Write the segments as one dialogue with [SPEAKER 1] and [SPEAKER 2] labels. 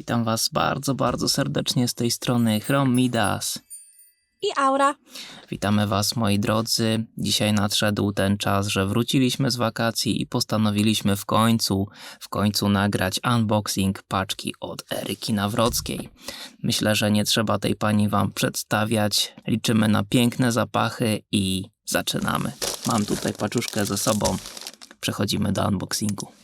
[SPEAKER 1] Witam Was bardzo, bardzo serdecznie z tej strony Chrom Midas.
[SPEAKER 2] I Aura.
[SPEAKER 1] Witamy Was, moi drodzy. Dzisiaj nadszedł ten czas, że wróciliśmy z wakacji i postanowiliśmy w końcu, w końcu nagrać unboxing paczki od Eryki Nawrockiej. Myślę, że nie trzeba tej pani Wam przedstawiać. Liczymy na piękne zapachy i zaczynamy. Mam tutaj paczuszkę ze sobą. Przechodzimy do unboxingu.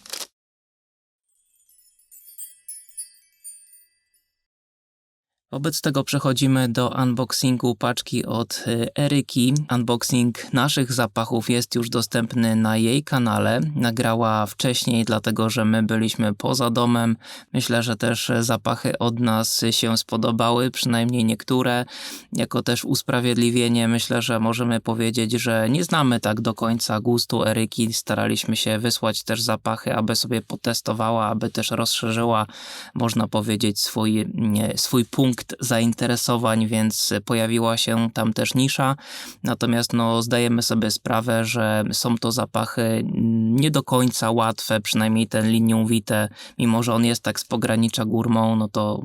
[SPEAKER 1] Wobec tego przechodzimy do unboxingu paczki od y, Eryki. Unboxing naszych zapachów jest już dostępny na jej kanale. Nagrała wcześniej, dlatego że my byliśmy poza domem. Myślę, że też zapachy od nas się spodobały, przynajmniej niektóre. Jako też usprawiedliwienie myślę, że możemy powiedzieć, że nie znamy tak do końca gustu Eryki. Staraliśmy się wysłać też zapachy, aby sobie potestowała, aby też rozszerzyła, można powiedzieć, swój, nie, swój punkt zainteresowań, więc pojawiła się tam też nisza. Natomiast no, zdajemy sobie sprawę, że są to zapachy nie do końca łatwe, przynajmniej ten linią Vitae, mimo że on jest tak z pogranicza górmą, no to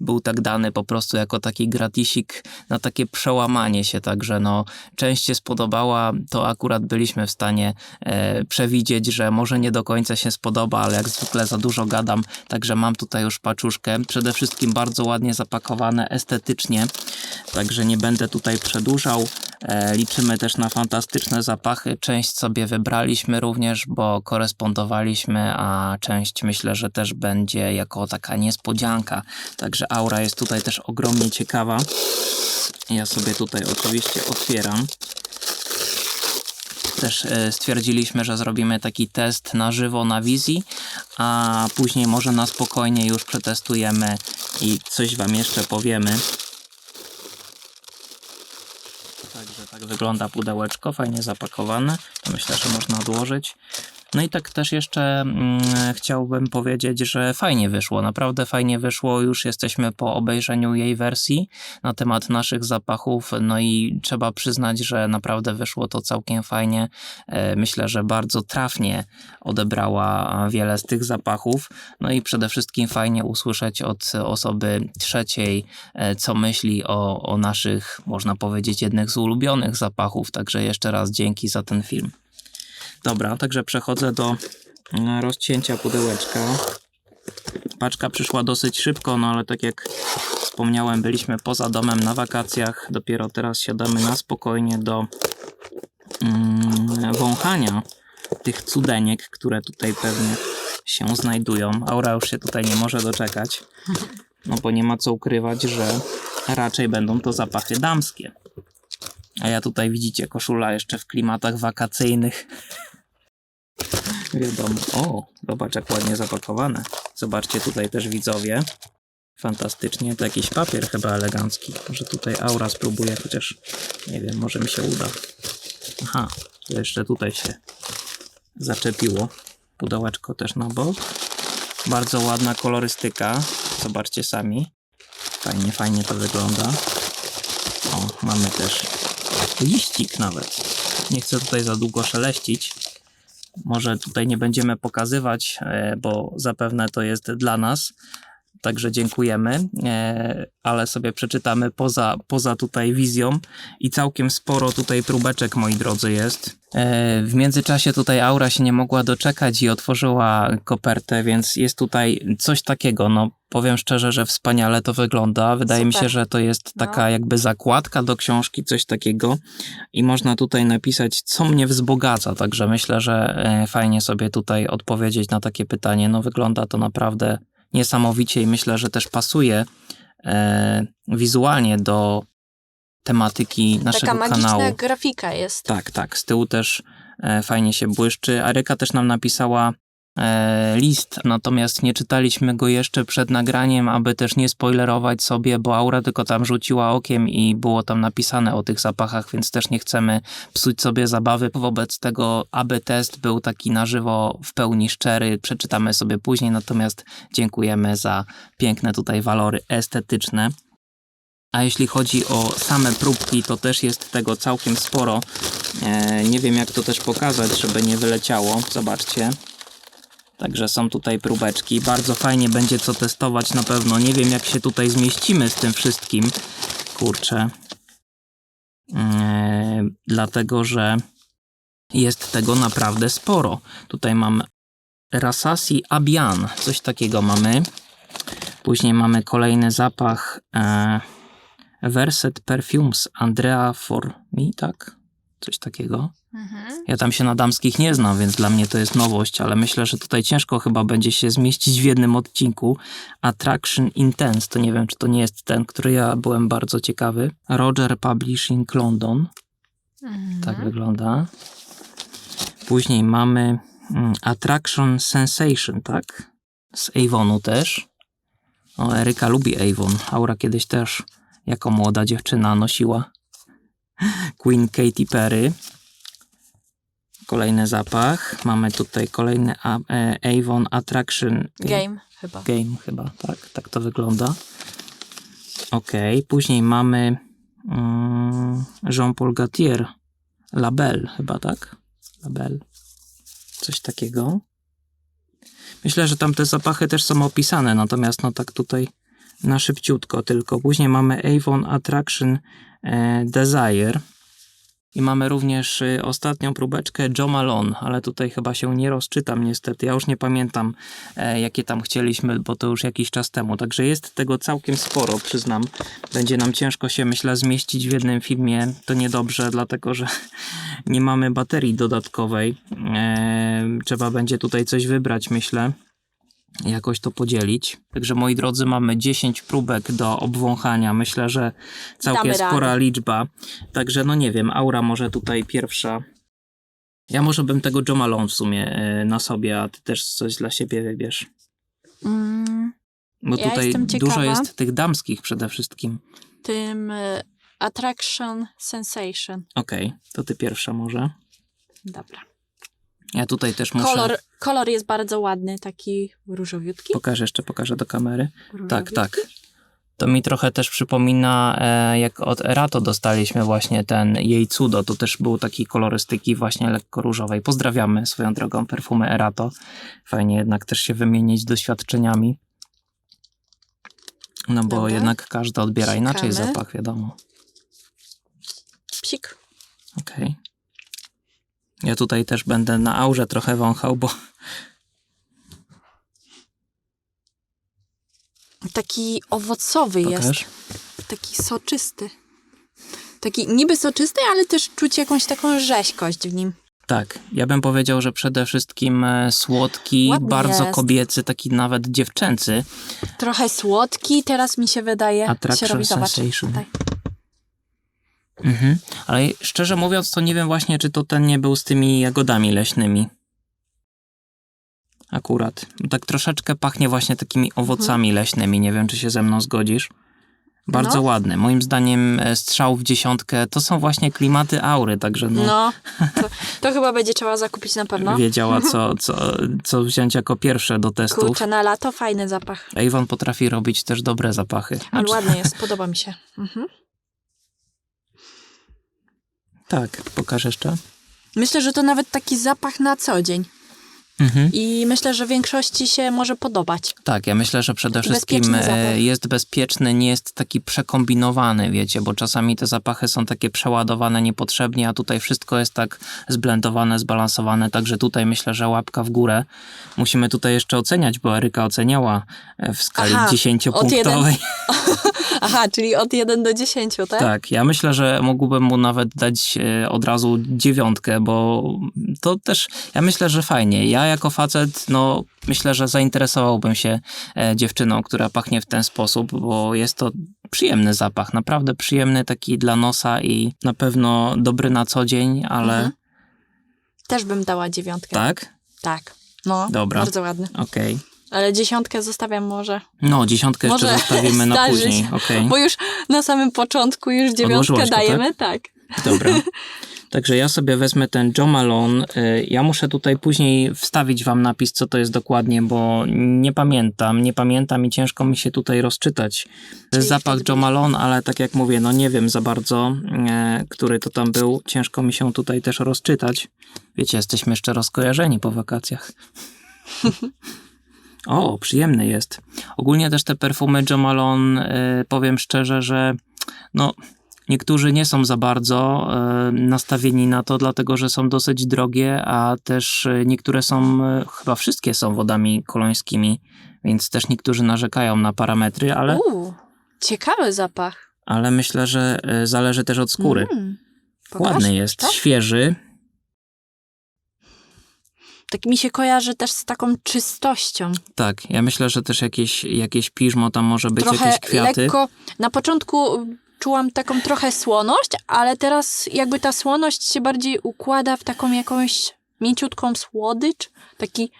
[SPEAKER 1] był tak dany po prostu jako taki gratisik na takie przełamanie się, także no część się spodobała, to akurat byliśmy w stanie e, przewidzieć, że może nie do końca się spodoba, ale jak zwykle za dużo gadam, także mam tutaj już paczuszkę, przede wszystkim bardzo ładnie zapakowane estetycznie, także nie będę tutaj przedłużał, e, liczymy też na fantastyczne zapachy, część sobie wybraliśmy również, bo korespondowaliśmy, a część myślę, że też będzie jako taka niespodzianka, także aura jest tutaj też ogromnie ciekawa. Ja sobie tutaj oczywiście otwieram. Też e, stwierdziliśmy, że zrobimy taki test na żywo na wizji, a później może na spokojnie już przetestujemy i coś Wam jeszcze powiemy. Także tak wygląda pudełeczko, fajnie zapakowane. To myślę, że można odłożyć. No i tak też jeszcze mm, chciałbym powiedzieć, że fajnie wyszło, naprawdę fajnie wyszło. Już jesteśmy po obejrzeniu jej wersji na temat naszych zapachów, no i trzeba przyznać, że naprawdę wyszło to całkiem fajnie. E, Myślę, że bardzo trafnie odebrała wiele z tych zapachów. No i przede wszystkim fajnie usłyszeć od osoby trzeciej, e, co myśli o, o naszych, można powiedzieć, jednych z ulubionych zapachów. Także jeszcze raz dzięki za ten film. Dobra, także przechodzę do mm, rozcięcia pudełeczka. Paczka przyszła dosyć szybko, no ale tak jak wspomniałem, byliśmy poza domem na wakacjach. Dopiero teraz siadamy na spokojnie do mm, wąchania tych cudeniek, które tutaj pewnie się znajdują. Aura już się tutaj nie może doczekać, no bo nie ma co ukrywać, że raczej będą to zapachy damskie. A ja tutaj widzicie koszula jeszcze w klimatach wakacyjnych. Wiadomo. O, zobacz jak ładnie zapakowane. Zobaczcie tutaj też widzowie. Fantastycznie. To jakiś papier chyba elegancki. Może tutaj aura spróbuję, chociaż nie wiem, może mi się uda. Aha, jeszcze tutaj się zaczepiło. Pudełeczko też na bok. Bardzo ładna kolorystyka. Zobaczcie sami. Fajnie, fajnie to wygląda. O, mamy też liścik nawet. Nie chcę tutaj za długo szeleścić. Może tutaj nie będziemy pokazywać, e, bo zapewne to jest dla nas. Także dziękujemy, e, ale sobie przeczytamy poza, poza tutaj wizją i całkiem sporo tutaj próbeczek, moi drodzy, jest. E, W międzyczasie tutaj Aura się nie mogła doczekać i otworzyła kopertę, więc jest tutaj coś takiego. No, powiem szczerze, że wspaniale to wygląda. Wydaje mi się,
[SPEAKER 2] Super.
[SPEAKER 1] że to jest
[SPEAKER 2] No.
[SPEAKER 1] taka jakby zakładka do książki, coś takiego. I można tutaj napisać, co mnie wzbogaca. Także myślę, że e, fajnie sobie tutaj odpowiedzieć na takie pytanie. No, wygląda to naprawdę niesamowicie i myślę, że też pasuje e, wizualnie do tematyki naszego
[SPEAKER 2] Taka magiczna
[SPEAKER 1] kanału.
[SPEAKER 2] grafika jest.
[SPEAKER 1] Tak, tak. Z tyłu też e, fajnie się błyszczy. Aryka też nam napisała list, natomiast nie czytaliśmy go jeszcze przed nagraniem, aby też nie spoilerować sobie, bo Aura tylko tam rzuciła okiem i było tam napisane o tych zapachach, więc też nie chcemy psuć sobie zabawy. Wobec tego, aby test był taki na żywo, w pełni szczery, przeczytamy sobie później, natomiast dziękujemy za piękne tutaj walory estetyczne. A jeśli chodzi o same próbki, to też jest tego całkiem sporo. E, nie wiem jak to też pokazać, żeby nie wyleciało. Zobaczcie. Także są tutaj próbeczki. Bardzo fajnie będzie co testować na pewno. Nie wiem jak się tutaj zmieścimy z tym wszystkim. Kurczę. Eee, dlatego, że jest tego naprawdę sporo. Tutaj mam Rasasi Abian. Coś takiego mamy. Później mamy kolejny zapach e, Verset Perfumes Andrea For Me, tak? Coś takiego.
[SPEAKER 2] Mhm.
[SPEAKER 1] Ja tam się na damskich nie znam, więc dla mnie to jest nowość, ale myślę, że tutaj ciężko chyba będzie się zmieścić w jednym odcinku. Attraction Intense, to nie wiem, czy to nie jest ten, który ja byłem bardzo ciekawy. Roger Publishing London,
[SPEAKER 2] Mhm.
[SPEAKER 1] tak wygląda. Później mamy mm, Attraction Sensation, tak? Z Avonu też. O, Eryka lubi Avon. Aura kiedyś też jako młoda dziewczyna nosiła. Queen Katy Perry. Kolejny zapach. Mamy tutaj kolejny A- e, Avon Attraction
[SPEAKER 2] Game chyba.
[SPEAKER 1] Game chyba, tak? Tak to wygląda. Ok, później mamy mm, Jean-Paul Gaultier. Label chyba, tak? Label. Coś takiego. Myślę, że tam te zapachy też są opisane, natomiast no tak tutaj na szybciutko tylko. Później mamy Avon Attraction e, Desire. I mamy również y, ostatnią próbeczkę Joe Malone, ale tutaj chyba się nie rozczytam niestety. Ja już nie pamiętam e, jakie tam chcieliśmy, bo to już jakiś czas temu. Także jest tego całkiem sporo, przyznam. Będzie nam ciężko się, myślę, zmieścić w jednym filmie. To niedobrze, dlatego że nie mamy baterii dodatkowej. E, trzeba będzie tutaj coś wybrać, myślę. Jakoś to podzielić. Także moi drodzy, mamy 10 próbek do obwąchania. Myślę, że całkiem
[SPEAKER 2] Damy
[SPEAKER 1] spora
[SPEAKER 2] radę.
[SPEAKER 1] liczba. Także no nie wiem, Aura może tutaj pierwsza. Ja może bym tego Joe Malone w sumie e, na sobie, a ty też coś dla siebie wybierz.
[SPEAKER 2] Mm,
[SPEAKER 1] Bo
[SPEAKER 2] Ja
[SPEAKER 1] tutaj dużo jest tych damskich przede wszystkim.
[SPEAKER 2] tym y, Attraction Sensation.
[SPEAKER 1] Okej, to ty pierwsza może.
[SPEAKER 2] Dobra.
[SPEAKER 1] Ja tutaj też muszę...
[SPEAKER 2] Kolor, kolor jest bardzo ładny, taki różowiutki.
[SPEAKER 1] Pokażę jeszcze, pokażę do kamery. Tak, tak. To mi trochę też przypomina, e, jak od Erato dostaliśmy właśnie ten jej cudo. To też był taki kolorystyki właśnie lekko różowej. Pozdrawiamy swoją drogą perfumy Erato. Fajnie jednak też się wymienić doświadczeniami. No bo
[SPEAKER 2] Dobra.
[SPEAKER 1] jednak każdy odbiera inaczej
[SPEAKER 2] Psikamy.
[SPEAKER 1] zapach, wiadomo.
[SPEAKER 2] Psik.
[SPEAKER 1] Okej. Ja tutaj też będę na aurze trochę wąchał, bo
[SPEAKER 2] Taki owocowy
[SPEAKER 1] pokaż.
[SPEAKER 2] jest. Taki soczysty. Taki niby soczysty, ale też czuć jakąś taką rzeźkość w nim.
[SPEAKER 1] Tak, ja bym powiedział, że przede wszystkim e, słodki,
[SPEAKER 2] Ładny
[SPEAKER 1] bardzo
[SPEAKER 2] jest.
[SPEAKER 1] kobiecy, taki nawet dziewczęcy.
[SPEAKER 2] Trochę słodki, teraz mi się wydaje.
[SPEAKER 1] Attraction
[SPEAKER 2] się robi, zobacz.
[SPEAKER 1] sensation.
[SPEAKER 2] Tutaj.
[SPEAKER 1] Mhm. Ale szczerze mówiąc, to nie wiem właśnie, czy to ten nie był z tymi jagodami leśnymi. Akurat. Tak troszeczkę pachnie właśnie takimi owocami leśnymi. Nie wiem, czy się ze mną zgodzisz. Bardzo
[SPEAKER 2] No.
[SPEAKER 1] ładny. Moim zdaniem e, strzał w dziesiątkę to są właśnie klimaty aury, także no,
[SPEAKER 2] No, to, to chyba będzie trzeba zakupić na pewno.
[SPEAKER 1] wiedziała, co, co, co wziąć jako pierwsze do testów.
[SPEAKER 2] Kurczę, na lato fajny zapach.
[SPEAKER 1] Avon potrafi robić też dobre zapachy.
[SPEAKER 2] Ale
[SPEAKER 1] Znaczy,
[SPEAKER 2] ładny jest, podoba mi się. Mhm.
[SPEAKER 1] Tak, pokaż jeszcze.
[SPEAKER 2] Myślę, że to nawet taki zapach na co dzień.
[SPEAKER 1] Mhm.
[SPEAKER 2] I myślę, że większości się może podobać.
[SPEAKER 1] Tak, ja myślę, że przede wszystkim
[SPEAKER 2] bezpieczny
[SPEAKER 1] jest bezpieczny, nie jest taki przekombinowany, wiecie, bo czasami te zapachy są takie przeładowane niepotrzebnie, a tutaj wszystko jest tak zblendowane, zbalansowane, także tutaj myślę, że łapka w górę. Musimy tutaj jeszcze oceniać, bo Eryka oceniała e, w skali
[SPEAKER 2] Aha,
[SPEAKER 1] 10-punktowej.
[SPEAKER 2] Aha, czyli od 1 do 10, tak?
[SPEAKER 1] Tak, ja myślę, że mógłbym mu nawet dać e, od razu dziewiątkę, bo to też, ja myślę, że fajnie. Ja jako facet, no myślę, że zainteresowałbym się e, dziewczyną, która pachnie w ten sposób, bo jest to przyjemny zapach, naprawdę przyjemny taki dla nosa i na pewno dobry na co dzień, ale
[SPEAKER 2] Mhm. Też bym dała dziewiątkę.
[SPEAKER 1] tak?
[SPEAKER 2] Tak. No,
[SPEAKER 1] Dobra.
[SPEAKER 2] bardzo ładny.
[SPEAKER 1] Okej.
[SPEAKER 2] Ale dziesiątkę zostawiam może,
[SPEAKER 1] No, dziesiątkę jeszcze
[SPEAKER 2] Może
[SPEAKER 1] zostawimy na później. Okej.
[SPEAKER 2] bo już na samym początku już dziewiątkę
[SPEAKER 1] Odłożyłaś go,
[SPEAKER 2] dajemy, tak?
[SPEAKER 1] Dobra. Także ja sobie wezmę ten Joe Malone. Y, Ja muszę tutaj później wstawić wam napis, co to jest dokładnie, bo nie pamiętam. Nie pamiętam i ciężko mi się tutaj rozczytać. To jest
[SPEAKER 2] Czyli
[SPEAKER 1] zapach Joe Malone, ale tak jak mówię, no nie wiem za bardzo, e, który to tam był. Ciężko mi się tutaj też rozczytać. Wiecie, jesteśmy jeszcze rozkojarzeni po wakacjach. O, przyjemny jest. Ogólnie też te perfumy Jo Malone, y, powiem szczerze, że no, niektórzy nie są za bardzo y, nastawieni na to, dlatego że są dosyć drogie, a też y, niektóre są, y, chyba wszystkie są wodami kolońskimi, więc też niektórzy narzekają na parametry, ale,
[SPEAKER 2] Uuu, ciekawy zapach.
[SPEAKER 1] ale myślę, że zależy też od skóry.
[SPEAKER 2] Mm. Pokaż,
[SPEAKER 1] Ładny jest,
[SPEAKER 2] tak?
[SPEAKER 1] świeży.
[SPEAKER 2] Tak mi się kojarzy też z taką czystością.
[SPEAKER 1] Tak, ja myślę, że też jakieś, jakieś piżmo tam może być,
[SPEAKER 2] trochę
[SPEAKER 1] jakieś kwiaty.
[SPEAKER 2] lekko. Na początku czułam taką trochę słoność, ale teraz jakby ta słoność się bardziej układa w taką jakąś mięciutką słodycz. Taki,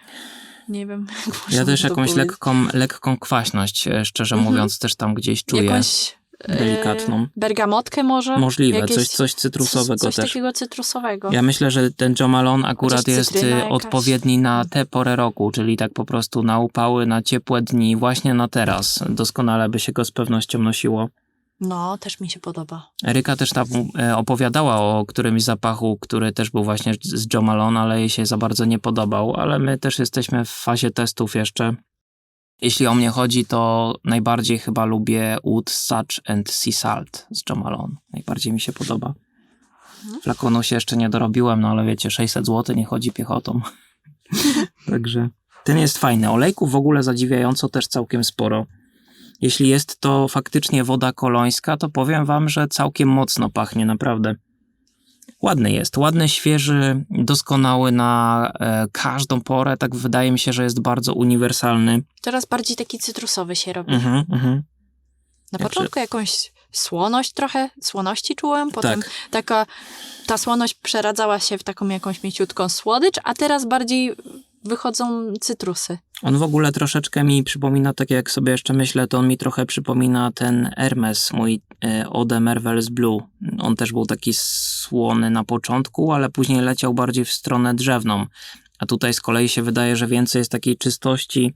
[SPEAKER 2] nie wiem.
[SPEAKER 1] Ja też jakąś
[SPEAKER 2] powiedzieć.
[SPEAKER 1] lekką, lekką kwaśność, e, szczerze
[SPEAKER 2] Mhm.
[SPEAKER 1] mówiąc, też tam gdzieś czuję.
[SPEAKER 2] Jakąś e,
[SPEAKER 1] delikatną.
[SPEAKER 2] bergamotkę może?
[SPEAKER 1] Możliwe,
[SPEAKER 2] Jakieś-
[SPEAKER 1] coś, coś cytrusowego
[SPEAKER 2] coś, coś
[SPEAKER 1] też.
[SPEAKER 2] takiego cytrusowego.
[SPEAKER 1] Ja myślę, że ten Jo Malone akurat jest y, odpowiedni na tę porę roku, czyli tak po prostu na upały, na ciepłe dni, właśnie na teraz. Doskonale by się go z pewnością nosiło.
[SPEAKER 2] No, też mi się podoba.
[SPEAKER 1] Eryka też tam e, opowiadała o którymś zapachu, który też był właśnie z Jo Malone, ale jej się za bardzo nie podobał, ale my też jesteśmy w fazie testów jeszcze. Jeśli o mnie chodzi, to najbardziej chyba lubię Wood, Such and Sea Salt z Jo Malone. Najbardziej mi się podoba. Flakonu się jeszcze nie dorobiłem, no ale wiecie, 600 zł nie chodzi piechotą. Także ten jest fajny. Olejków w ogóle zadziwiająco też całkiem sporo. Jeśli jest to faktycznie woda kolońska, to powiem wam, że całkiem mocno pachnie, naprawdę. Ładny jest, ładny, świeży, doskonały na e, każdą porę. Tak wydaje mi się, że jest bardzo uniwersalny.
[SPEAKER 2] Teraz bardziej taki cytrusowy się robi.
[SPEAKER 1] Mhm, mhm.
[SPEAKER 2] Na
[SPEAKER 1] Ja
[SPEAKER 2] początku jakąś słoność trochę, słoności czułem, potem
[SPEAKER 1] Tak.
[SPEAKER 2] taka, ta słoność przeradzała się w taką jakąś mięciutką słodycz, a teraz bardziej wychodzą cytrusy.
[SPEAKER 1] On w ogóle troszeczkę mi przypomina, tak jak sobie jeszcze myślę, to on mi trochę przypomina ten Hermes, mój e, Eau de Merveille's Blue. On też był taki słony na początku, ale później leciał bardziej w stronę drzewną. A tutaj z kolei się wydaje, że więcej jest takiej czystości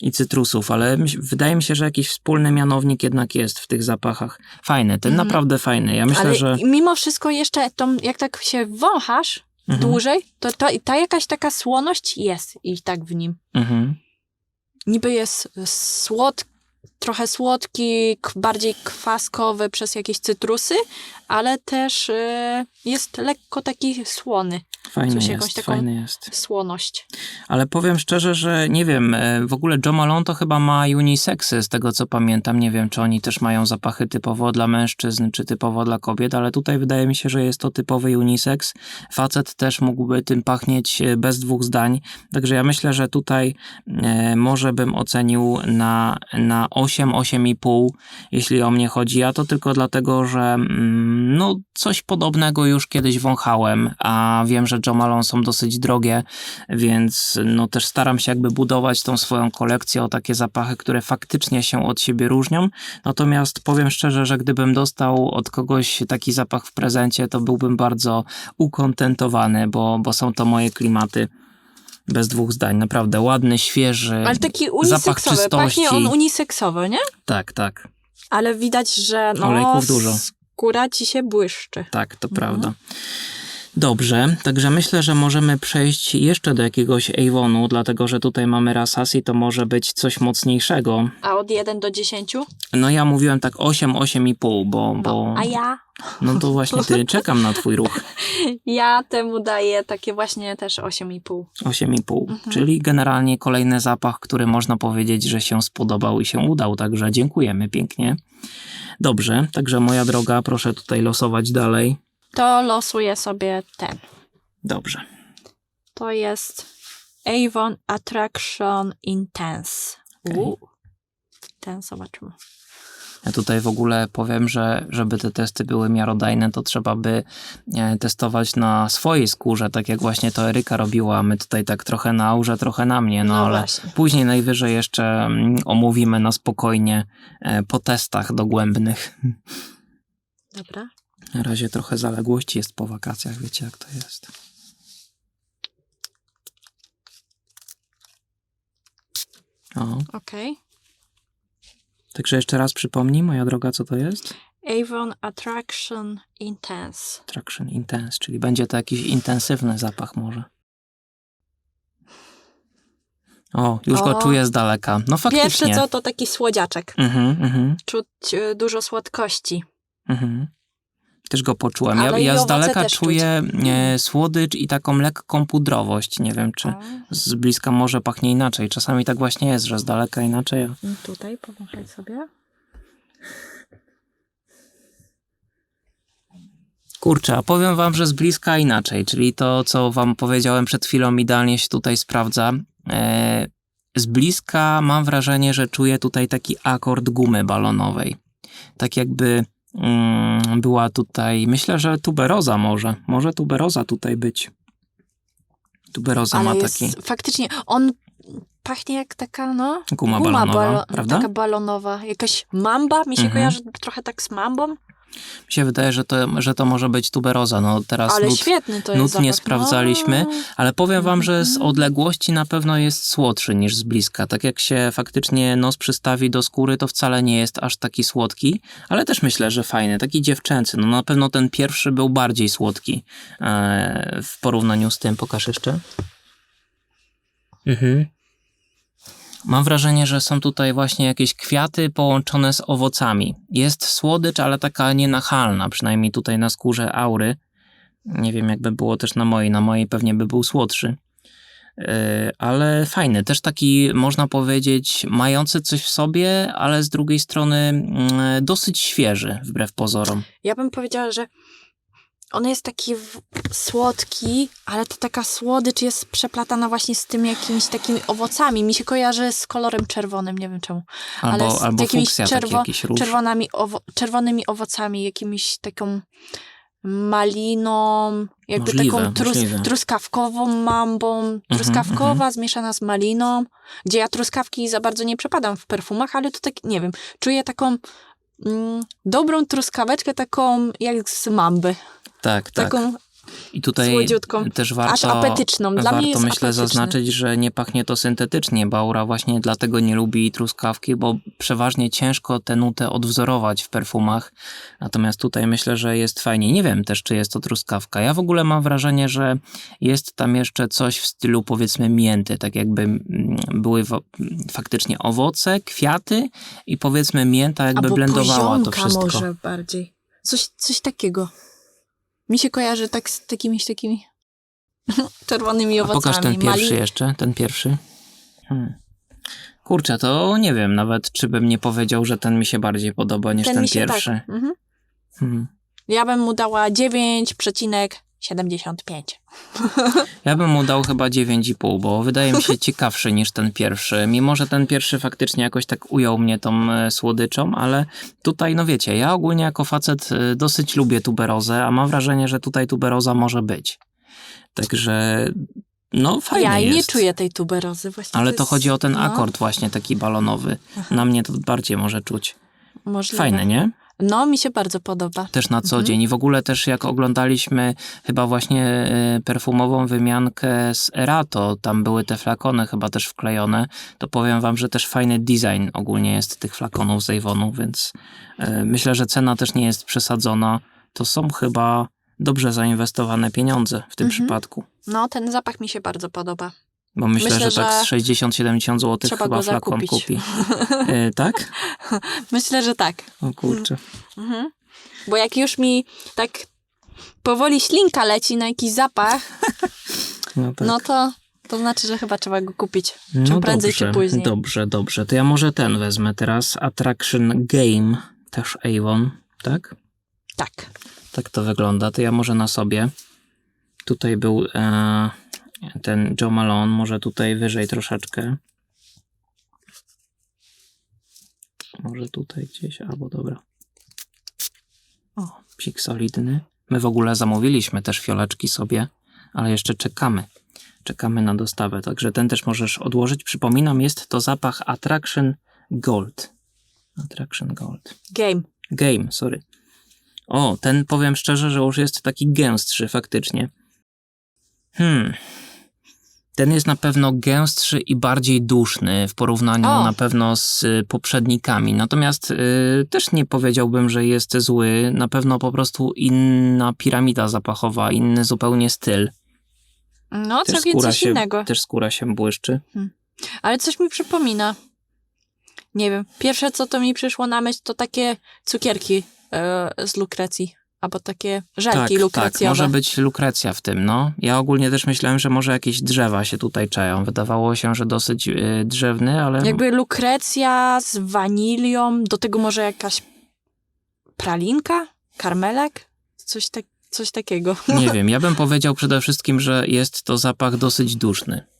[SPEAKER 1] i cytrusów, ale wydaje mi się, że jakiś wspólny mianownik jednak jest w tych zapachach. Fajny, ten
[SPEAKER 2] Mhm.
[SPEAKER 1] naprawdę fajny. Ja myślę,
[SPEAKER 2] Ale
[SPEAKER 1] że...
[SPEAKER 2] mimo wszystko jeszcze, tą, jak tak się wąchasz
[SPEAKER 1] Mhm.
[SPEAKER 2] dłużej, to, to ta jakaś taka słoność jest i tak w nim.
[SPEAKER 1] Mhm.
[SPEAKER 2] Niby jest słod, trochę słodki, bardziej kwaskowy przez jakieś cytrusy, ale też y, jest lekko taki słony.
[SPEAKER 1] Fajny
[SPEAKER 2] Coś
[SPEAKER 1] jest,
[SPEAKER 2] jakąś taką-
[SPEAKER 1] fajny jest.
[SPEAKER 2] Słoność.
[SPEAKER 1] Ale powiem szczerze, że nie wiem, e, w ogóle Jo Malone to chyba ma unisexy, z tego co pamiętam. Nie wiem, czy oni też mają zapachy typowo dla mężczyzn, czy typowo dla kobiet, ale tutaj wydaje mi się, że jest to typowy unisex. Facet też mógłby tym pachnieć e, bez dwóch zdań. Także ja myślę, że tutaj e, może bym ocenił na, na 8, 8,5, jeśli o mnie chodzi. A to tylko dlatego, że mm, no, coś podobnego już kiedyś wąchałem, a wiem, że Jo Malone są dosyć drogie, więc no też staram się jakby budować tą swoją kolekcję o takie zapachy, które faktycznie się od siebie różnią. Natomiast powiem szczerze, że gdybym dostał od kogoś taki zapach w prezencie, to byłbym bardzo ukontentowany, bo, bo są to moje klimaty. Bez dwóch zdań, naprawdę ładny, świeży.
[SPEAKER 2] Ale taki
[SPEAKER 1] zapach
[SPEAKER 2] uniseksowy. Pachnie on
[SPEAKER 1] czystości.
[SPEAKER 2] uniseksowo, nie?
[SPEAKER 1] Tak, tak,
[SPEAKER 2] Ale widać, że no,
[SPEAKER 1] Olejków dużo.
[SPEAKER 2] skóra ci się błyszczy.
[SPEAKER 1] tak, to
[SPEAKER 2] Mhm.
[SPEAKER 1] prawda. Dobrze, także myślę, że możemy przejść jeszcze do jakiegoś Avonu, dlatego że tutaj mamy i to może być coś mocniejszego.
[SPEAKER 2] A od 1 do 10?
[SPEAKER 1] No ja mówiłem tak 8, 8,5, bo,
[SPEAKER 2] No,
[SPEAKER 1] bo
[SPEAKER 2] a ja?
[SPEAKER 1] no to właśnie ty, czekam na twój ruch.
[SPEAKER 2] Ja temu daję takie właśnie też 8,5.
[SPEAKER 1] 8,5,
[SPEAKER 2] Mhm.
[SPEAKER 1] czyli generalnie kolejny zapach, który można powiedzieć, że się spodobał i się udał, także dziękujemy pięknie. Dobrze, także moja droga, proszę tutaj losować dalej.
[SPEAKER 2] To losuję sobie ten.
[SPEAKER 1] Dobrze.
[SPEAKER 2] To jest Avon Attraction Intense. U. Ten zobaczymy.
[SPEAKER 1] Ja tutaj w ogóle powiem, że żeby te testy były miarodajne, to trzeba by e, testować na swojej skórze, tak jak właśnie to Eryka robiła. My tutaj tak trochę na aurze, trochę na mnie, no,
[SPEAKER 2] No
[SPEAKER 1] ale
[SPEAKER 2] właśnie.
[SPEAKER 1] później najwyżej jeszcze mm, omówimy na spokojnie e, po testach dogłębnych.
[SPEAKER 2] Dobra.
[SPEAKER 1] Na razie trochę zaległości jest po wakacjach, wiecie jak to jest. O,
[SPEAKER 2] Okej.
[SPEAKER 1] także jeszcze raz przypomnij, moja droga, co to jest?
[SPEAKER 2] Avon Attraction Intense.
[SPEAKER 1] Traction Intense, czyli będzie to jakiś intensywny zapach może. O, już go
[SPEAKER 2] O.
[SPEAKER 1] czuję z daleka. No faktycznie.
[SPEAKER 2] Pierwsze co to taki słodziaczek.
[SPEAKER 1] Mhm, mhm,
[SPEAKER 2] Czuć e, dużo słodkości.
[SPEAKER 1] mhm. Też go poczułem. Ja,
[SPEAKER 2] Ale i
[SPEAKER 1] ja z daleka czuję e, słodycz i taką lekką pudrowość. Nie wiem, czy
[SPEAKER 2] A,
[SPEAKER 1] z bliska może pachnie inaczej. Czasami tak właśnie jest, że z daleka inaczej.
[SPEAKER 2] tutaj powąchaj sobie.
[SPEAKER 1] Kurczę, a powiem wam, że z bliska inaczej, czyli to, co wam powiedziałem przed chwilą, idealnie się tutaj sprawdza. E, z bliska mam wrażenie, że czuję tutaj taki akord gumy balonowej. Tak jakby była tutaj, myślę, że tuberoza może. Może tuberoza tutaj być. Tuberoza
[SPEAKER 2] Ale
[SPEAKER 1] ma
[SPEAKER 2] jest
[SPEAKER 1] taki
[SPEAKER 2] faktycznie, on pachnie jak taka, no...
[SPEAKER 1] guma, balonowa, prawda?
[SPEAKER 2] Taka balonowa. Jakaś mamba, mi się
[SPEAKER 1] Mhm.
[SPEAKER 2] kojarzy trochę tak z mambą.
[SPEAKER 1] Mi się wydaje, że to, że to może być tuberoza. No teraz
[SPEAKER 2] Ale
[SPEAKER 1] nut,
[SPEAKER 2] świetny to
[SPEAKER 1] nut
[SPEAKER 2] jest
[SPEAKER 1] nie
[SPEAKER 2] zapach.
[SPEAKER 1] sprawdzaliśmy.
[SPEAKER 2] No.
[SPEAKER 1] Ale powiem wam, że
[SPEAKER 2] Mhm.
[SPEAKER 1] z odległości na pewno jest słodszy niż z bliska. Tak jak się faktycznie nos przystawi do skóry, to wcale nie jest aż taki słodki, ale też myślę, że fajny, taki dziewczęcy. No na pewno ten pierwszy był bardziej słodki e, w porównaniu z tym. Pokaż jeszcze. Mhm. Mam wrażenie, że są tutaj właśnie jakieś kwiaty połączone z owocami. Jest słodycz, ale taka nienachalna, przynajmniej tutaj na skórze aury. Nie wiem, jakby było też na mojej. Na mojej pewnie by był słodszy. Yy, Ale fajny, też taki, można powiedzieć, mający coś w sobie, ale z drugiej strony mm, dosyć świeży, wbrew pozorom.
[SPEAKER 2] Ja bym powiedziała, że on jest taki w... słodki, ale to taka słodycz jest przeplatana właśnie z tymi jakimiś takimi owocami. Mi się kojarzy z kolorem czerwonym, nie wiem czemu. Ale
[SPEAKER 1] Albo,
[SPEAKER 2] z
[SPEAKER 1] albo
[SPEAKER 2] jakimiś czerwo-
[SPEAKER 1] jakiś róż.
[SPEAKER 2] Czerwonami owo- czerwonymi owocami, jakimiś taką maliną, jakby
[SPEAKER 1] Możliwe,
[SPEAKER 2] taką trus-
[SPEAKER 1] możliwe. Mhm,
[SPEAKER 2] truskawkową mambą, truskawkowa zmieszana z maliną, gdzie ja truskawki za bardzo nie przepadam w perfumach, ale to tak, nie wiem, czuję taką mm, dobrą truskaweczkę, taką jak z mamby,
[SPEAKER 1] Tak, tak.
[SPEAKER 2] taką
[SPEAKER 1] I tutaj też warto,
[SPEAKER 2] aż apetyczną. Dla
[SPEAKER 1] warto
[SPEAKER 2] mnie jest
[SPEAKER 1] myślę
[SPEAKER 2] apetyczny.
[SPEAKER 1] zaznaczyć, że nie pachnie to syntetycznie. Baura właśnie dlatego nie lubi truskawki, bo przeważnie ciężko tę nutę odwzorować w perfumach. Natomiast tutaj myślę, że jest fajnie. Nie wiem też, czy jest to truskawka. Ja w ogóle mam wrażenie, że jest tam jeszcze coś w stylu powiedzmy mięty, tak jakby mm, były faktycznie owoce, kwiaty i powiedzmy mięta jakby
[SPEAKER 2] Albo
[SPEAKER 1] blendowała to wszystko.
[SPEAKER 2] może bardziej. Coś, coś takiego. Mi się kojarzy tak z takimi, takimi czerwonymi
[SPEAKER 1] A
[SPEAKER 2] owocami.
[SPEAKER 1] pokaż ten pierwszy
[SPEAKER 2] Mali-
[SPEAKER 1] jeszcze, ten pierwszy. Hmm. Kurczę, to nie wiem nawet, czy bym nie powiedział, że ten mi się bardziej podoba niż ten,
[SPEAKER 2] mi się
[SPEAKER 1] pierwszy.
[SPEAKER 2] Tak, mhm.
[SPEAKER 1] Hmm.
[SPEAKER 2] Ja bym mu dała 9,75.
[SPEAKER 1] Ja bym mu dał chyba 9,5, bo wydaje mi się ciekawszy niż ten pierwszy. Mimo, że ten pierwszy faktycznie jakoś tak ujął mnie tą e, słodyczą, ale tutaj, no wiecie, ja ogólnie jako facet e, dosyć lubię tuberozę, a mam wrażenie, że tutaj tuberoza może być. Także, no fajnie
[SPEAKER 2] Ja
[SPEAKER 1] jest.
[SPEAKER 2] nie czuję tej tuberozy. Właśnie
[SPEAKER 1] Ale to
[SPEAKER 2] jest-
[SPEAKER 1] chodzi o ten
[SPEAKER 2] no,
[SPEAKER 1] akord właśnie taki balonowy.
[SPEAKER 2] Aha.
[SPEAKER 1] Na mnie to bardziej może czuć.
[SPEAKER 2] Możliwe.
[SPEAKER 1] Fajne, nie?
[SPEAKER 2] No, mi się bardzo podoba.
[SPEAKER 1] Też na co
[SPEAKER 2] Mhm.
[SPEAKER 1] dzień. I w ogóle też jak oglądaliśmy chyba właśnie e, perfumową wymiankę z Erato, tam były te flakony chyba też wklejone, to powiem wam, że też fajny design ogólnie jest tych flakonów z Avonu, więc e, myślę, że cena też nie jest przesadzona. To są chyba dobrze zainwestowane pieniądze w tym
[SPEAKER 2] Mhm.
[SPEAKER 1] przypadku.
[SPEAKER 2] No, ten zapach mi się bardzo podoba.
[SPEAKER 1] Bo myślę,
[SPEAKER 2] Myślę,
[SPEAKER 1] że tak
[SPEAKER 2] że
[SPEAKER 1] z 60-70 zł chyba
[SPEAKER 2] go
[SPEAKER 1] flakon
[SPEAKER 2] zakupić.
[SPEAKER 1] kupi. E, tak?
[SPEAKER 2] Myślę, że tak.
[SPEAKER 1] O kurczę.
[SPEAKER 2] Mhm. Bo jak już mi tak powoli ślinka leci na jakiś zapach,
[SPEAKER 1] No tak.
[SPEAKER 2] no to, to znaczy, że chyba trzeba go kupić.
[SPEAKER 1] No
[SPEAKER 2] Czym prędzej,
[SPEAKER 1] dobrze,
[SPEAKER 2] czy później.
[SPEAKER 1] Dobrze, dobrze. To ja może ten wezmę teraz. Attraction Game, też Avon, tak?
[SPEAKER 2] Tak.
[SPEAKER 1] Tak to wygląda. To ja może na sobie. Tutaj był e, ten Joe Malone, może tutaj wyżej troszeczkę. Może tutaj gdzieś, albo dobra. O, psik solidny. My w ogóle zamówiliśmy też fioleczki sobie, ale jeszcze czekamy. Czekamy na dostawę, także ten też możesz odłożyć. Przypominam, jest to zapach Attraction Gold. Attraction Gold.
[SPEAKER 2] Game.
[SPEAKER 1] Game, sorry. O, ten powiem szczerze, że już jest taki gęstszy faktycznie. Hmm. Ten jest na pewno gęstszy i bardziej duszny w porównaniu
[SPEAKER 2] O.
[SPEAKER 1] na pewno z y, poprzednikami. Natomiast y, też nie powiedziałbym, że jest zły. Na pewno po prostu inna piramida zapachowa, inny zupełnie styl.
[SPEAKER 2] No,
[SPEAKER 1] Też
[SPEAKER 2] całkiem coś
[SPEAKER 1] się,
[SPEAKER 2] innego.
[SPEAKER 1] też skóra się błyszczy.
[SPEAKER 2] Ale coś mi przypomina. Nie wiem. Pierwsze, co to mi przyszło na myśl, to takie cukierki e, z lukrecji. Albo takie żelki
[SPEAKER 1] tak, tak, może być lukrecja w tym, no. Ja ogólnie też myślałem, że może jakieś drzewa się tutaj czają. Wydawało się, że dosyć y, drzewny, ale
[SPEAKER 2] Jakby lukrecja z wanilią, do tego może jakaś pralinka, karmelek, coś, tak, coś takiego.
[SPEAKER 1] nie wiem. Ja bym powiedział przede wszystkim, że jest to zapach dosyć duszny.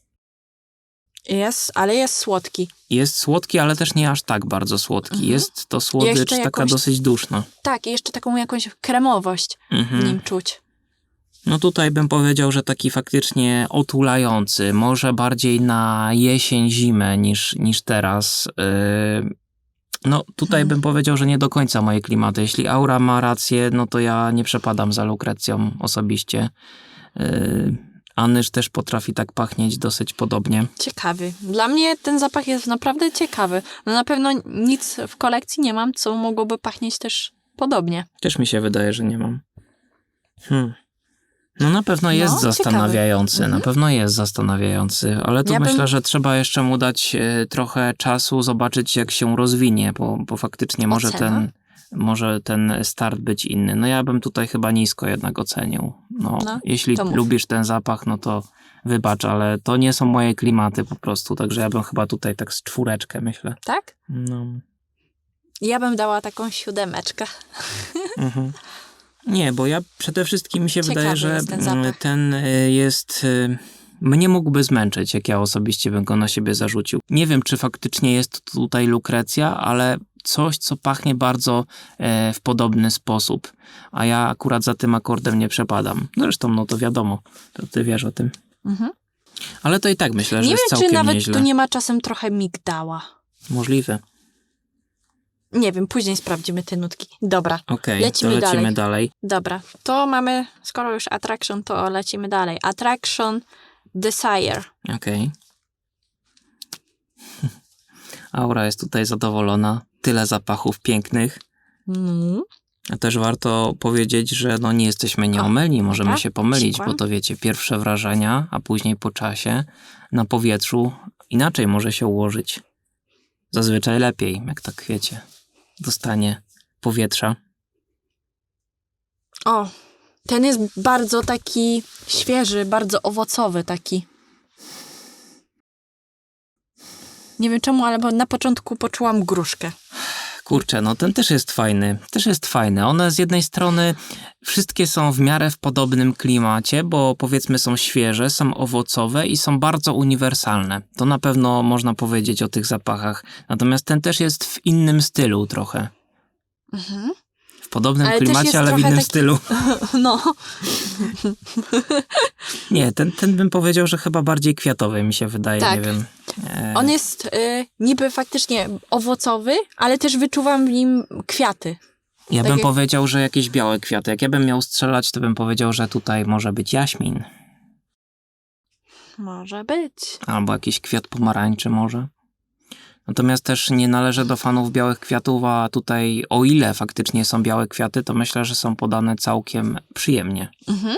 [SPEAKER 2] Jest, ale jest słodki.
[SPEAKER 1] Jest słodki, ale też nie aż tak bardzo słodki.
[SPEAKER 2] Mhm.
[SPEAKER 1] Jest to słodycz
[SPEAKER 2] Jeszcze
[SPEAKER 1] taka
[SPEAKER 2] jakąś-
[SPEAKER 1] dosyć duszna.
[SPEAKER 2] Tak, i jeszcze taką jakąś kremowość w
[SPEAKER 1] Mhm.
[SPEAKER 2] nim czuć.
[SPEAKER 1] No tutaj bym powiedział, że taki faktycznie otulający, może bardziej na jesień, zimę niż, niż teraz. Yy, No tutaj
[SPEAKER 2] Hmm.
[SPEAKER 1] bym powiedział, że nie do końca moje klimaty. Jeśli Aura ma rację, no to ja nie przepadam za lukrecją osobiście. Yy, Anyż też potrafi tak pachnieć dosyć podobnie.
[SPEAKER 2] Ciekawy. Dla mnie ten zapach jest naprawdę ciekawy. No na pewno nic w kolekcji nie mam, co mogłoby pachnieć też podobnie.
[SPEAKER 1] Też mi się wydaje, że nie mam. Hmm. No na pewno jest
[SPEAKER 2] No, ciekawy.
[SPEAKER 1] zastanawiający, na
[SPEAKER 2] Mhm.
[SPEAKER 1] pewno jest zastanawiający, ale tu
[SPEAKER 2] Ja bym-
[SPEAKER 1] myślę, że trzeba jeszcze mu dać e, trochę czasu, zobaczyć jak się rozwinie, bo, bo faktycznie może
[SPEAKER 2] Ocena?
[SPEAKER 1] ten, może ten start być inny. No ja bym tutaj chyba nisko jednak ocenił. No,
[SPEAKER 2] No,
[SPEAKER 1] jeśli lubisz ten zapach, no to wybacz, ale to nie są moje klimaty po prostu, także ja bym chyba tutaj tak z czwóreczkę myślę.
[SPEAKER 2] Tak?
[SPEAKER 1] No.
[SPEAKER 2] Ja bym dała taką siódemeczkę.
[SPEAKER 1] Mhm. Nie, bo ja przede wszystkim mi się
[SPEAKER 2] Ciekawy
[SPEAKER 1] wydaje, że
[SPEAKER 2] ten
[SPEAKER 1] mm, ten y, jest. y, Mnie mógłby zmęczyć, jak ja osobiście bym go na siebie zarzucił. Nie wiem, czy faktycznie jest tutaj lukrecja, ale coś, co pachnie bardzo e, w podobny sposób. A ja akurat za tym akordem nie przepadam. Zresztą, no to wiadomo, to ty wiesz o tym.
[SPEAKER 2] Mhm.
[SPEAKER 1] Ale to i tak myślę, że
[SPEAKER 2] Nie
[SPEAKER 1] jest
[SPEAKER 2] wiem,
[SPEAKER 1] całkiem
[SPEAKER 2] czy nawet
[SPEAKER 1] nieźle.
[SPEAKER 2] tu nie ma czasem trochę migdała.
[SPEAKER 1] Możliwe.
[SPEAKER 2] Nie wiem, później sprawdzimy te nutki. Dobra,
[SPEAKER 1] Okej,
[SPEAKER 2] Lecimy
[SPEAKER 1] lecimy
[SPEAKER 2] dalej.
[SPEAKER 1] dalej.
[SPEAKER 2] dobra. To mamy, skoro już attraction, to lecimy dalej. Attraction Desire.
[SPEAKER 1] Okej. Aura jest tutaj zadowolona. Tyle zapachów pięknych.
[SPEAKER 2] Mm.
[SPEAKER 1] A też warto powiedzieć, że no nie jesteśmy nieomylni, możemy
[SPEAKER 2] dobra,
[SPEAKER 1] się pomylić, bo to wiecie, pierwsze wrażenia, a później po czasie na powietrzu inaczej może się ułożyć. Zazwyczaj lepiej, jak tak wiecie, dostanie powietrza.
[SPEAKER 2] O, ten jest bardzo taki świeży, bardzo owocowy taki. Nie wiem czemu, ale na początku poczułam gruszkę.
[SPEAKER 1] Kurczę, no ten też jest fajny. Też jest fajny. One z jednej strony wszystkie są w miarę w podobnym klimacie, bo powiedzmy są świeże, są owocowe i są bardzo uniwersalne. To na pewno można powiedzieć o tych zapachach. Natomiast ten też jest w innym stylu trochę.
[SPEAKER 2] Mhm.
[SPEAKER 1] Podobnym
[SPEAKER 2] Ale
[SPEAKER 1] klimacie, ale w innym
[SPEAKER 2] taki-
[SPEAKER 1] stylu.
[SPEAKER 2] No,
[SPEAKER 1] Nie, ten, ten bym powiedział, że chyba bardziej kwiatowy mi się wydaje,
[SPEAKER 2] Tak.
[SPEAKER 1] nie wiem. E,
[SPEAKER 2] on jest y, niby faktycznie owocowy, ale też wyczuwam w nim kwiaty.
[SPEAKER 1] ja bym
[SPEAKER 2] takie-
[SPEAKER 1] powiedział, że jakieś białe kwiaty. Jak ja bym miał strzelać, to bym powiedział, że tutaj może być jaśmin.
[SPEAKER 2] Może być.
[SPEAKER 1] albo jakiś kwiat pomarańczy może. Natomiast też nie należę do fanów białych kwiatów, a tutaj o ile faktycznie są białe kwiaty, to myślę, że są podane całkiem przyjemnie.
[SPEAKER 2] Mhm.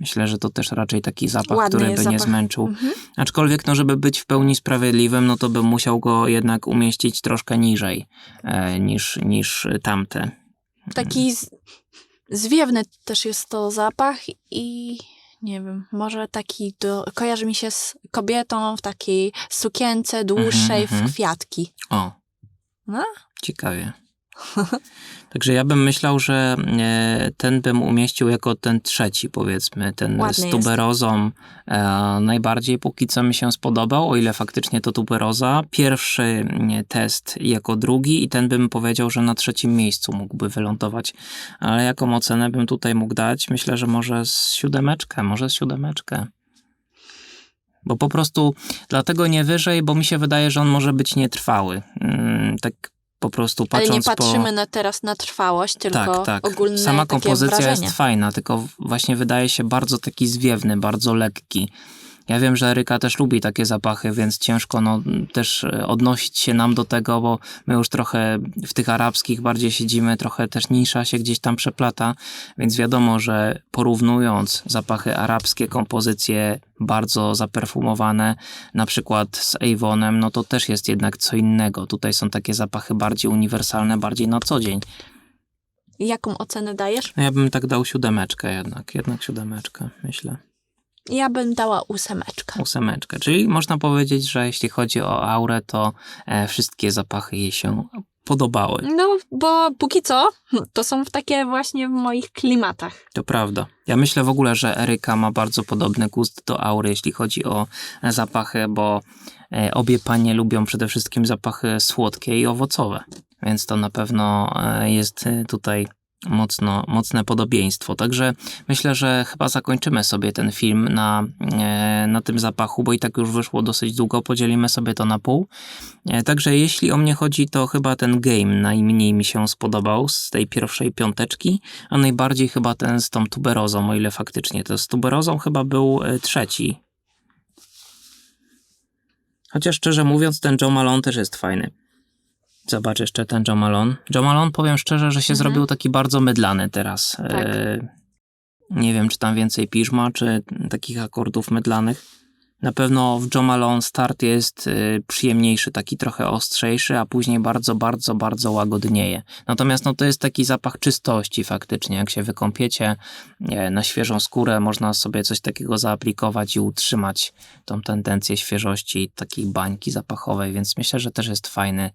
[SPEAKER 1] Myślę, że to też raczej taki zapach,
[SPEAKER 2] Ładny
[SPEAKER 1] który by
[SPEAKER 2] jest
[SPEAKER 1] nie
[SPEAKER 2] zapach.
[SPEAKER 1] zmęczył.
[SPEAKER 2] Mhm.
[SPEAKER 1] Aczkolwiek, no, żeby być w pełni sprawiedliwym, no to bym musiał go jednak umieścić troszkę niżej e, niż, niż tamte.
[SPEAKER 2] Taki z, zwiewny też jest to zapach i nie wiem, może taki do, kojarzy mi się z kobietą w takiej sukience dłuższej
[SPEAKER 1] Mhm, mhm.
[SPEAKER 2] w kwiatki.
[SPEAKER 1] O.
[SPEAKER 2] No.
[SPEAKER 1] Ciekawie. Także ja bym myślał, że e, ten bym umieścił jako ten trzeci, powiedzmy, ten
[SPEAKER 2] Ładny
[SPEAKER 1] z tuberozą. E, najbardziej póki co mi się spodobał, o ile faktycznie to tuberoza. Pierwszy nie, test jako drugi i ten bym powiedział, że na trzecim miejscu mógłby wylądować. Ale jaką ocenę bym tutaj mógł dać? Myślę, że może z siódemeczkę, może z siódemeczkę. Bo po prostu dlatego nie wyżej, bo mi się wydaje, że on może być nietrwały. Mm, tak po prostu
[SPEAKER 2] Ale
[SPEAKER 1] patrząc
[SPEAKER 2] nie patrzymy
[SPEAKER 1] po...
[SPEAKER 2] na teraz na trwałość, tylko
[SPEAKER 1] Tak, tak.
[SPEAKER 2] ogólne
[SPEAKER 1] Sama kompozycja jest fajna, tylko właśnie wydaje się bardzo taki zwiewny, bardzo lekki. Ja wiem, że Eryka też lubi takie zapachy, więc ciężko no, też e, odnosić się nam do tego, bo my już trochę w tych arabskich bardziej siedzimy, trochę też nisza się gdzieś tam przeplata, więc wiadomo, że porównując zapachy arabskie, kompozycje bardzo zaperfumowane, na przykład z Avonem, no to też jest jednak co innego. Tutaj są takie zapachy bardziej uniwersalne, bardziej na co dzień.
[SPEAKER 2] Jaką ocenę dajesz?
[SPEAKER 1] No ja bym tak dał siódemeczkę jednak, jednak siódemeczkę, myślę.
[SPEAKER 2] Ja bym dała ósemeczkę.
[SPEAKER 1] ósemeczkę. Czyli można powiedzieć, że jeśli chodzi o aurę, to e, wszystkie zapachy jej się podobały.
[SPEAKER 2] No, bo póki co, to są w takie właśnie w moich klimatach.
[SPEAKER 1] To prawda. Ja myślę w ogóle, że Eryka ma bardzo podobny gust do aury, jeśli chodzi o e, zapachy, bo e, obie panie lubią przede wszystkim zapachy słodkie i owocowe. Więc to na pewno jest tutaj mocno, mocne podobieństwo. Także myślę, że chyba zakończymy sobie ten film na, e, na tym zapachu, bo i tak już wyszło dosyć długo. Podzielimy sobie to na pół. E, Także jeśli o mnie chodzi, to chyba ten game najmniej mi się spodobał z tej pierwszej piąteczki, a najbardziej chyba ten z tą tuberozą, o ile faktycznie to z tuberozą chyba był e, trzeci. Chociaż szczerze mówiąc, ten Joe Malone też jest fajny. Zobacz jeszcze ten. Joe Malone, powiem szczerze, że się
[SPEAKER 2] Mhm.
[SPEAKER 1] zrobił taki bardzo mydlany teraz.
[SPEAKER 2] Tak.
[SPEAKER 1] E, nie wiem, czy tam więcej piżma, czy takich akordów mydlanych. Na pewno w Joe Malone start jest y, przyjemniejszy, taki trochę ostrzejszy, a później bardzo, bardzo, bardzo łagodnieje. Natomiast no, to jest taki zapach czystości faktycznie. Jak się wykąpiecie e, na świeżą skórę, można sobie coś takiego zaaplikować i utrzymać tą tendencję świeżości takiej bańki zapachowej, więc myślę, że też jest fajny,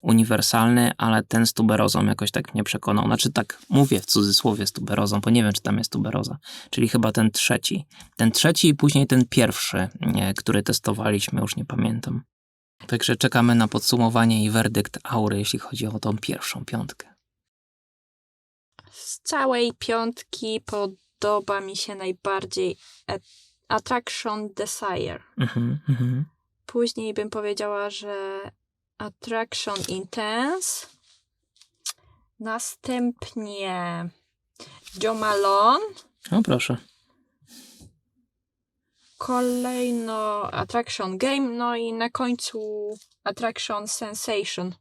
[SPEAKER 1] uniwersalny, ale ten z tuberozą jakoś tak mnie przekonał. Znaczy tak mówię w cudzysłowie z tuberozą, bo nie wiem, czy tam jest tuberoza. Czyli chyba ten trzeci. Ten trzeci i później ten pierwszy, który testowaliśmy, już nie pamiętam. Także czekamy na podsumowanie i werdykt aury, jeśli chodzi o tą pierwszą piątkę.
[SPEAKER 2] Z całej piątki podoba mi się najbardziej Attraction Desire.
[SPEAKER 1] Mhm, mhm.
[SPEAKER 2] Później bym powiedziała, że Attraction Intense. Następnie Joe Malone.
[SPEAKER 1] O proszę.
[SPEAKER 2] Kolejno Attraction Game. No i na końcu Attraction Sensation.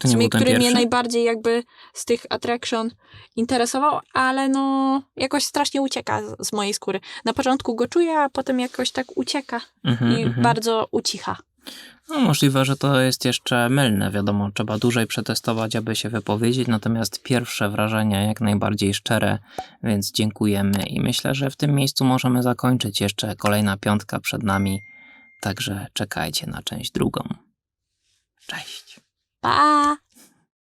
[SPEAKER 1] To
[SPEAKER 2] sumie, który mnie
[SPEAKER 1] pierwszy?
[SPEAKER 2] najbardziej jakby z tych attraction interesował, ale no jakoś strasznie ucieka z, z mojej skóry. Na początku go czuję, a potem jakoś tak ucieka
[SPEAKER 1] Mhm,
[SPEAKER 2] i
[SPEAKER 1] mhm.
[SPEAKER 2] bardzo ucicha.
[SPEAKER 1] No, możliwe, że to jest jeszcze mylne. Wiadomo, trzeba dłużej przetestować, aby się wypowiedzieć. Natomiast pierwsze wrażenia jak najbardziej szczere, więc dziękujemy i myślę, że w tym miejscu możemy zakończyć. Jeszcze kolejna piątka przed nami, także czekajcie na część drugą. Cześć.
[SPEAKER 2] Pa!